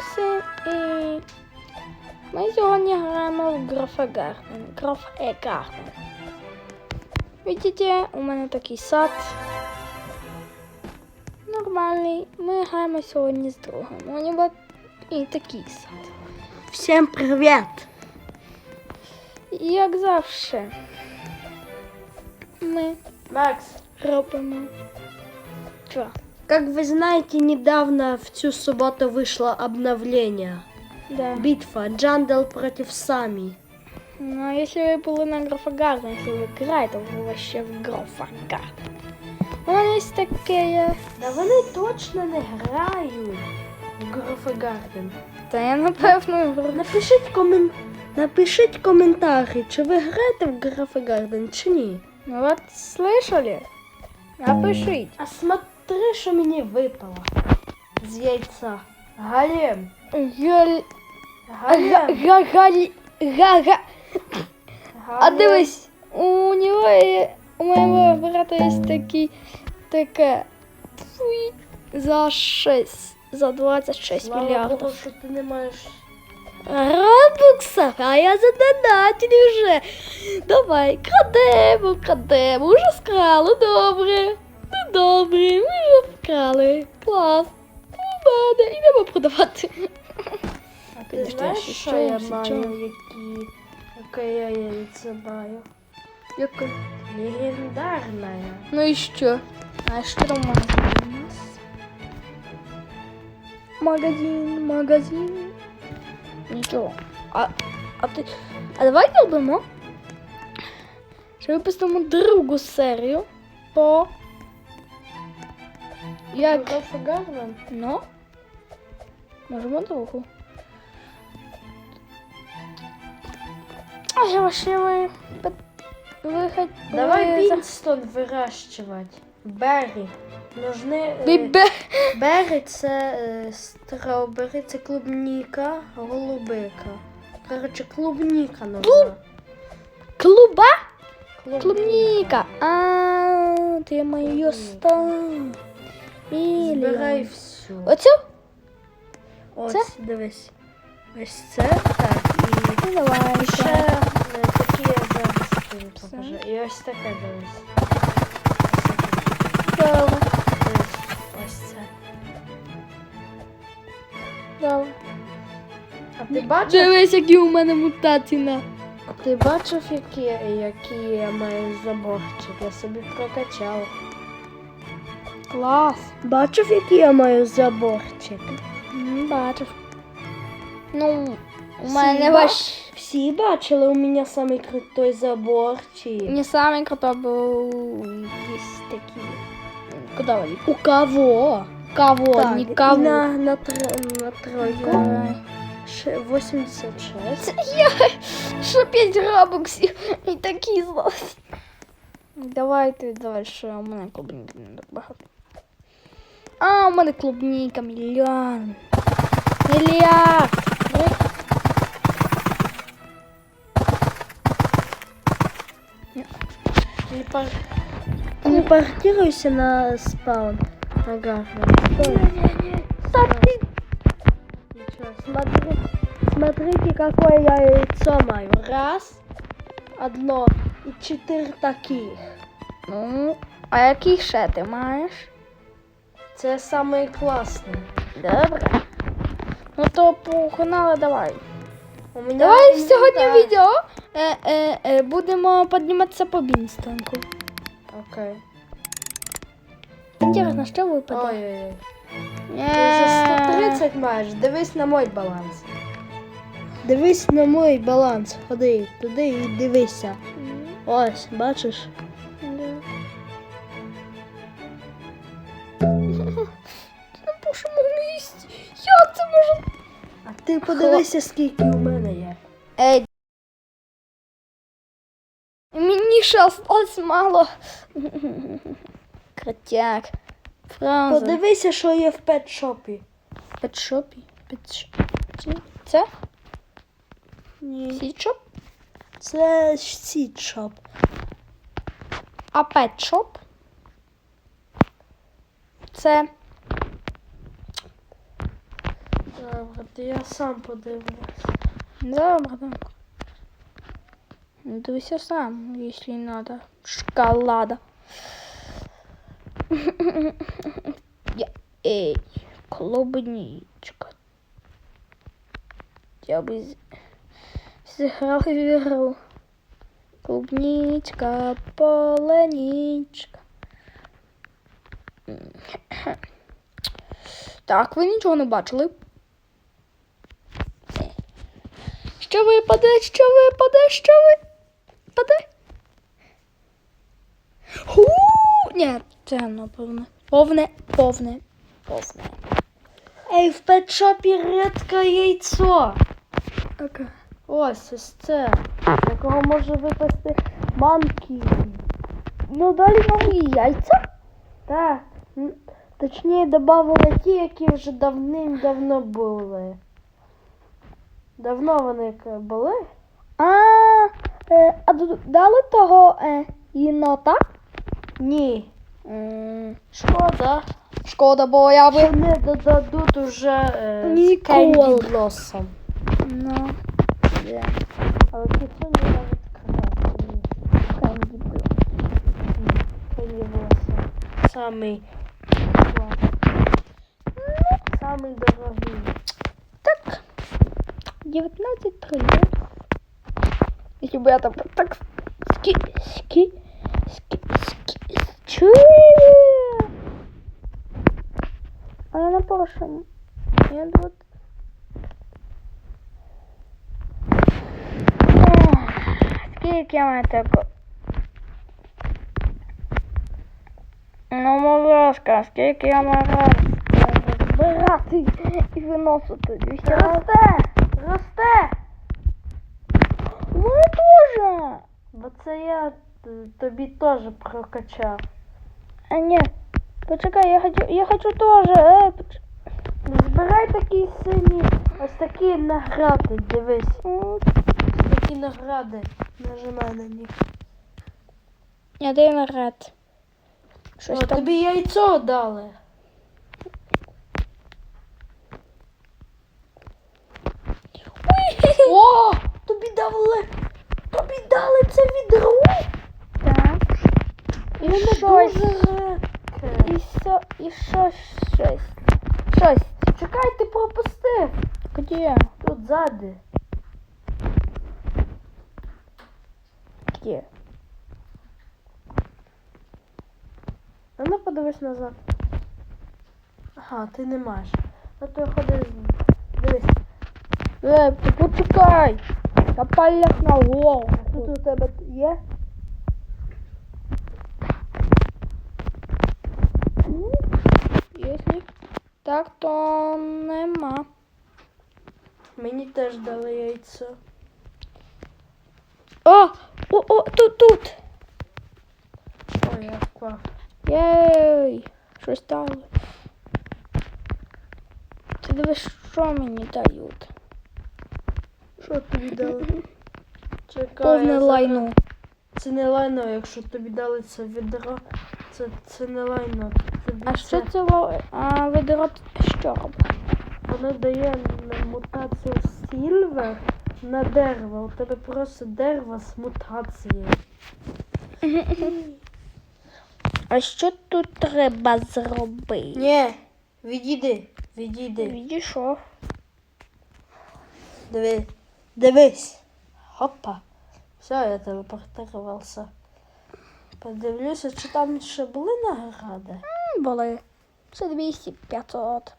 Максим і ми сьогодні граємо в Грофегарден. Грофегарден. Видите, у мене такий сад. Нормальний. Ми граємо сьогодні з другом. У нього і такий сад. Всем привет! І як завжди, ми Макс, робимо. Що? как вы знаете, недавно в цю субботу вышло обновление. Да. Битва Джандал против Сами. Ну, а если вы были на Грофагарден, если вы играете, вы вообще в Грофагарден. У мене є таке. Да вони точно не грають в Грофегарден. Та я напевно граю. Напишіть комен... Напишіть коментарі, чи ви граєте в Грофегарден, чи ні. Ну вот слышали? Напишіть. А смотри, що мені випало з яйця. Галем. Галь... Галем. Га... Галь... Га... А дивись, у нього є... У моєго брата є такий... Таке... Фуй, За 6. За 26 Слава мільярдів. Богу, що ти не маєш. Робоксах, а я задонатив вже. Давай, крадемо, крадемо. Уже скрали, добре. Ну добре, ми вже вкрали. Клас. Мене. Ідемо продавати. А ти знаєш, що я маю, які... Яке я яйце маю? Яке? Легендарне. Ну і що? А що там магазин у нас? Магазин, магазин. Нічого. А, а ти. А давай робимо. Що випустимо другу серію по. Ну. Можемо другу. А я вообще ви. Вихать. Давай Вінстон вирощувати. Беррі. Нужны... Бібе. Беррі це е, стrawberry, це клубніка, голубика. Короче, клубніка нужна. Клуба? Клубніка. Клубника. А, ти моє ста. Збирай всю. Оцю? Ось, це? дивись. Ось це, так, і... Ну, давай. І ще е, такі я зараз тобі покажу. І ось таке дивись. Добре. Дивись, Ось це. Добре. А ти бачив, Дивись, які у мене мутації на. ти бачив, які, які я маю заборчик? Я собі прокачав. Клас. Бачив, які я маю заборчик? М, Бачив. Ну, у Всі мене ба- ваш. Всі бачили, у мене самий крутой заборчик. Не самый крутой был. Есть такие. Куда вы? У кого? Кого? Так, Никого. і на, на, тр- на тройку. Давай. Ше- 86. Я що 5 робоксів і такі злості. Давайте дальше. У мене клубніки не так багато. А, у мене клубніка мільйон. Мільярд. Не, пар... не паркируйся на спаун. Ага. Смотри. Ничего, смотри, смотрите, какое я яйцо маю. Раз, одно и четыре таких. Ну, а який ще ти маєш? Це классные. Добре. Ну то погнали давай. У меня Давай именно- сьогодні да. відео е, е, е, будемо підніматися по Бінстонку. Окей. Інтересно, що випаде? Ой-ой-ой. Е, Ти за 130 маєш. Дивись на мой баланс. Дивись на мой баланс. Ходи туди і дивися. Ось, бачиш? Ти подивися, скільки у мене є. Ей. Мені ще осталось мало. Крутяк. Фраза. Подивися, що є в петшопі. Петшопі. Петшопі. Це? Ні. Сітшоп? Це сітшоп. А петшоп? Це Так. Добре, то я сам подивлюсь. Добре. Ну, Дивися сам, если надо. Шоколада. Эй, клубничка. Я бы в ігру. Клубничка, поленичка. Так, ви нічого не бачили? Що випаде, що випаде, що випаде? Ху! Ні, це напевне. Повне, повне, повне. Ей, в петшопі редке яйцо. Окей. Ось ось це. Якого може випасти манкі. Ну далі нові яйця. Так. Точніше, додавали ті, які вже давним-давно були. Давно вони були? А, е, а дали того е, єнота? Ні. М, Шкода. Шкода, бо я би. Вони додадуть уже е, Ніколи. Blossom. Ну, є. Але кіцуні навіть краще. Самий класний. Самий дорогий. Так. 19 триллионов. Если бы я там так ски, ски, ски, ски, ски. А я на прошлом. Я вот. Скільки я маю tego? Ну, будь ласка, скільки я маю раз збирати і виносити 200 разів? Росте! Росте! У мене теж. Бо це я тобі теж прокачав. А ні, почекай, я хочу, я хочу теж. Е, поч... Ну, Збирай такі сині, ось такі награди, дивись. Ось такі награди. Нажимай на них. Я даю наряд. Щось О, там. тобі яйцо дали. О! Тобі дали. Тобі дали це відро. Так. І воно щось. дуже. І що, і що щось. Щось. Чекай, ти пропустив. Где? Тут ззади. Где? А ну подивись назад. Ага, ти не маєш. Ну то ходи з ним. Дивись. Е, ти почекай. Я полез на голову. Тут у тебе є? Если так, то нема. Мені теж дали яйцо. О, о, о, тут, тут. Ой, я впав. Єй, що стало? Ти дивись, що мені дають. Що тобі дали? Чекай. Повне лайно. Це не лайно, якщо тобі дали це відро. Це, це не лайно. Тобі А це, що це а, ведро що робить? Воно дає мутацію сільвер на дерево. У тебе просто дерево з мутацією. А що тут треба зробити? Ні, відійди, відійди. Відійшов. Диви, дивись. Хопа. Все, я телепортувався. Подивлюся, чи там ще були награди? М, Були. Це 200, 500.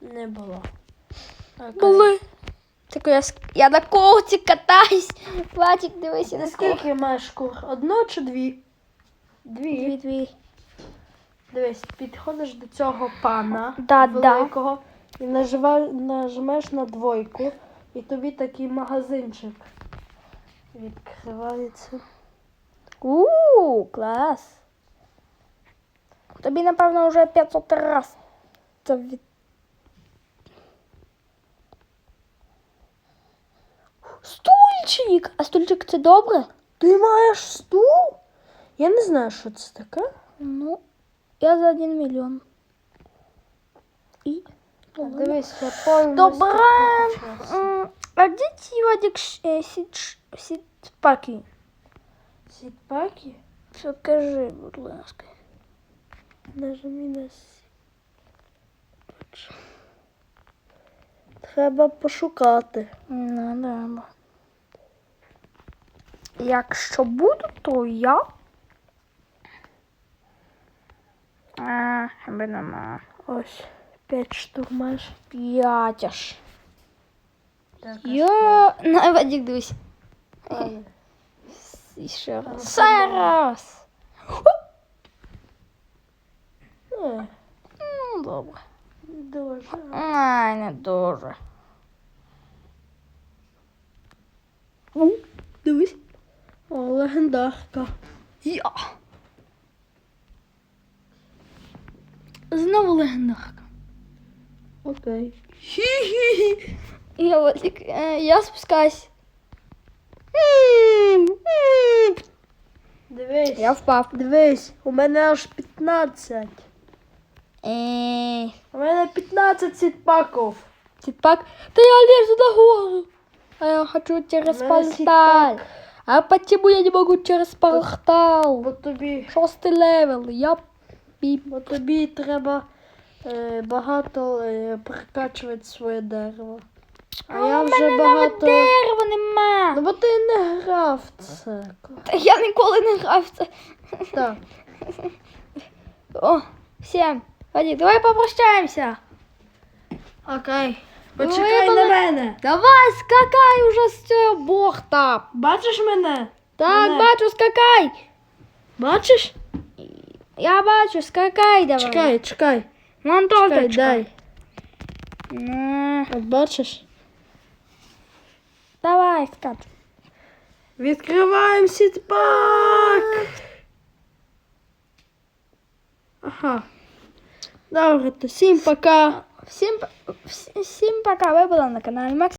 Не було. Окей. Були. Так я, ск- я на ковці катаюсь. Платик, дивися на ковці. скільки маєш кур? Одну чи дві? Дві. Дві, дві. Дивись, підходиш до цього пана Да, да. великого і нажива- нажмеш на двойку, і тобі такий магазинчик відкривається. Ууу, клас. Тобі, напевно, вже 500 раз. Це від... Стульчик! А стульчик це добре? Ти маєш стул? Я не знаю, що це таке. Ну, я за 1 мільйон. І Дивись, я повністю Добре. А де ті Вадик е, сітпаки? Сітпаки? Покажи, будь ласка. Нажми на. Треба пошукати. Ну, да. Якщо буду, то я. А, нема. Ось, п'ять штук маєш. П'ять аж. Так, Я. На, Вадик, дивись. Ще ну, раз. Ще раз. Е, Ну, добре. Дуже. Ай, не дуже. Дивись. О, легендарка. Я. Знову легендарка. Окей. Я Вадик, е, я спускаюсь. Дивись. Я впав. Дивись, у мене аж 15. Ей, У мене 15 сітпаків. Типак, да я лезу на гору. А я хочу через портал. А почему я не могу через портал? Бо тобі, Шостий левел, я бо тобі треба е, багато е, прокачувати своє дерево. А, я вже мене багато. навіть дерева нема. Ну бо ти не грав це. Та я ніколи не грав це. Так. О, всім. Вадик, давай попрощаємося. Окей. Ну, Почекай я на мене. Давай, скакай уже з цього борта. Бачиш мене? Так, Мене. бачу, скакай. Бачиш? Я бачу, скакай давай. Чекай, чекай. Вон Чекай, торточка. дай. Ну, От бачиш? давай, скач. Відкриваємо сітпак. Ага. Добре, то всім пока. Всім, п- всім пока, ви були на каналі Макс.